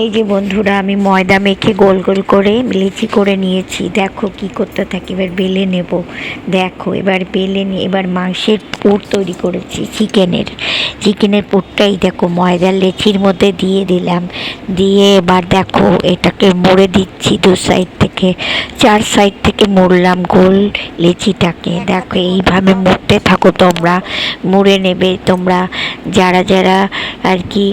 এই যে বন্ধুরা আমি ময়দা মেখে গোল গোল করে লিচি করে নিয়েছি। দেখো কি করতে থাকি এবার বেলে নেব। দেখো এবার বেলে নিয়ে এবার মাংসের পুর তৈরি করেছি চিকেনের। চিকেনের পুরটাই দেখো ময়দার লেচির মধ্যে দিয়ে দিলাম। দিয়ে এবার দেখো এটাকে মুড়ে দিচ্ছি দু সাইড থেকে। চার সাইড থেকে মুড়লাম গোল লেচিটাকে। দেখো এইভাবে মুড়তে থাকো তোমরা। মুড়ে নেবে তোমরা। যারা যারা আর কি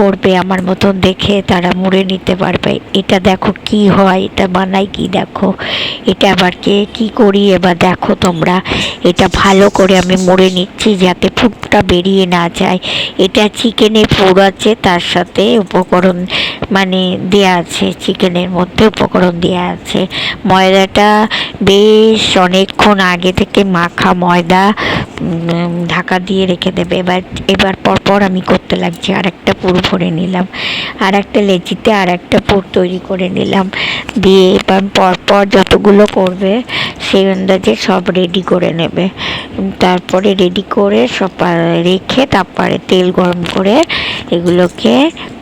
করবে আমার মতন দেখে তারা মুড়ে নিতে পারবে। এটা দেখো কি হয়, এটা বানাই কি দেখো? এটা আবার কে কি করি? এবার দেখো তোমরা। এটা ভালো করে আমি মুড়ে নিচ্ছি যাতে ফুটটা বেরিয়ে না যায়। এটা চিকেনে পুর আছে, তার সাথে উপকরণ মানে দেয়া আছে, চিকেনের মধ্যে উপকরণ দেয়া আছে। ময়দাটা বেশ অনেকক্ষণ আগে থেকে মাখা ময়দা ঢাকা দিয়ে রেখে দেবে। এবার এবার পরপর আমি করতে লাগছি। আর একটা পুর ভরে নিলাম। আর একটা লেচিতে আর একটা পুর তৈরি করে নিলাম। দিয়ে এবার পরপর যতগুলো করবে, সেই আন্দাজে সব রেডি করে নেবে। তারপরে রেডি করে সব রেখে তারপরে তেল গরম করে এগুলোকে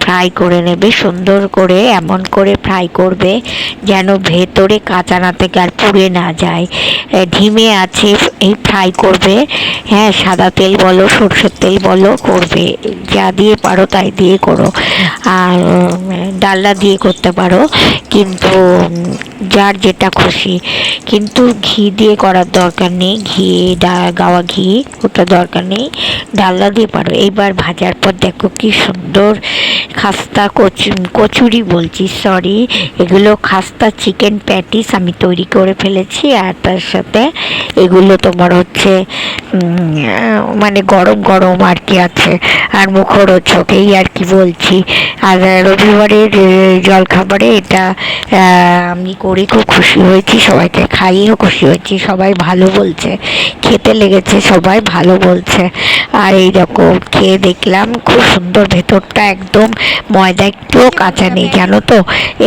ফ্রাই করে নেবে, সুন্দর করে, এমন করে ফ্রাই করবে যেন ভেতরে কাঁচা না থেকে আর পুড়ে না যায়। ধিমে আছে, এই ফ্রাই করবে। হ্যাঁ সাদা তেল বলো, সরষের তেল বলো, করবে। যা দিয়ে পারো তাই দিয়ে করো। আর ডালনা দিয়ে করতে পারো। কিন্তু যার যেটা খুশি। কিন্তু ঘি দিয়ে করার দরকার নেই। ঘি গাওয়া ঘি, ওটা দরকার নেই। ডালনা দিয়ে পারো। এইবার ভাজার পর দেখো কি সুন্দর খাস্তা কচু কচুরি বলছি সরি এগুলো খাস্তা চিকেন প্যাটিস আমি তৈরি করে ফেলেছি আর তার সাথে এগুলো তোমার হচ্ছে মানে গরম গরম আর কি আছে। আর মুখরোচক, এই আর কি বলছি। আর রবিবারের জলখাবারে এটা আমি করে, খুব খুশি হয়েছি, সবাইকে খাইয়েও খুশি হয়েছি, সবাই ভালো বলছে, খেতে লেগেছে, সবাই ভালো বলছে, আর এই রকম খেয়ে দেখলাম, খুব সুন্দর ভেতরটা একদম ময়দা, একটুও কাঁচা নেই, জানো তো,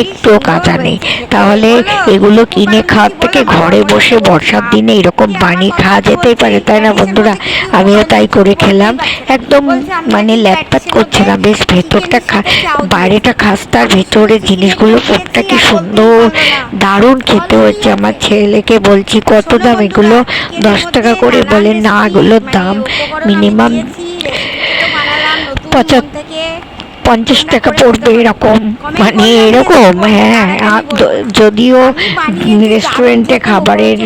একটুও কাঁচা নেই, তাহলে এগুলো কিনে খাওয়ার থেকে ঘরে বসে বর্ষার দিনে এরকম বানিয়ে খাওয়া যেতেই পারে, তাই না বন্ধুরা? আমিও তাই করে খেলাম, একদম মানে ল্যাপটাপ করছে না, বেশ ভেতরটা খা বাইরেটা খাস্তার ভেতরে, জিনিসগুলো পুরটা কি সুন্দর, দারুণ খেতে হচ্ছে। আমার ছেলেকে বলছি, কত দাম এগুলো? দশ টাকা করে বলে, না, এগুলোর দাম মিনিমাম পঁচাত্তর, পঞ্চাশ টাকা পড়বে এরকম। মানে এরকম হ্যাঁ। যদিও রেস্টুরেন্টে খাবারের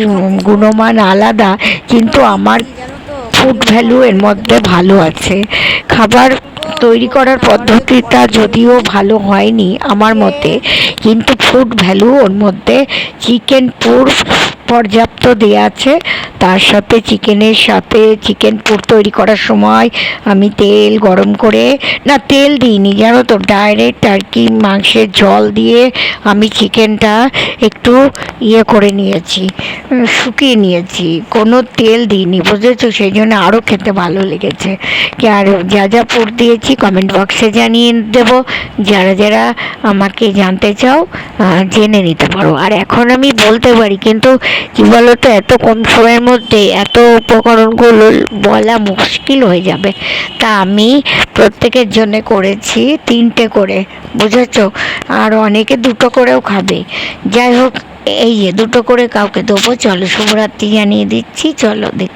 গুণমান আলাদা, কিন্তু আমার ফুড ভ্যালু এর মধ্যে ভালো আছে। খাবার তৈরি করার পদ্ধতিটা যদিও ভালো হয়নি আমার মতে, কিন্তু ফুড ভ্যালু ওর মধ্যে চিকেন পুর পর্যাপ্ত দেওয়া আছে। তার সাথে চিকেনের সাথে চিকেন পুর তৈরি করার সময় আমি তেল গরম করে, না, তেল দিইনি, জানো তো ডাইরেক্ট আর কি মাংসের জল দিয়ে আমি চিকেনটা একটু ইয়ে করে নিয়েছি শুকিয়ে নিয়েছি, কোনো তেল দিইনি, বুঝেছ? সেই জন্য আরও খেতে ভালো লেগেছে। কি আর যা যা পুর দিয়েছি কমেন্ট বক্সে জানিয়ে দেবো। যারা যারা আমাকে জানতে চাও জেনে নিতে পারো। আর এখন আমি বলতে পারি, কিন্তু কি বলো তো এত কম সময়ের মধ্যে এত উপকরণগুলো বলা মুশকিল হয়ে যাবে। তা আমি প্রত্যেকের জন্য করেছি, তিনটে করে, বুঝেছ? আর অনেকে দুটো করেও খাবে। যাই হোক, এই দুটো করে কাউকে দেবো, চলো, শুভরাত্রি জানিয়ে দিচ্ছি, চলো দেখ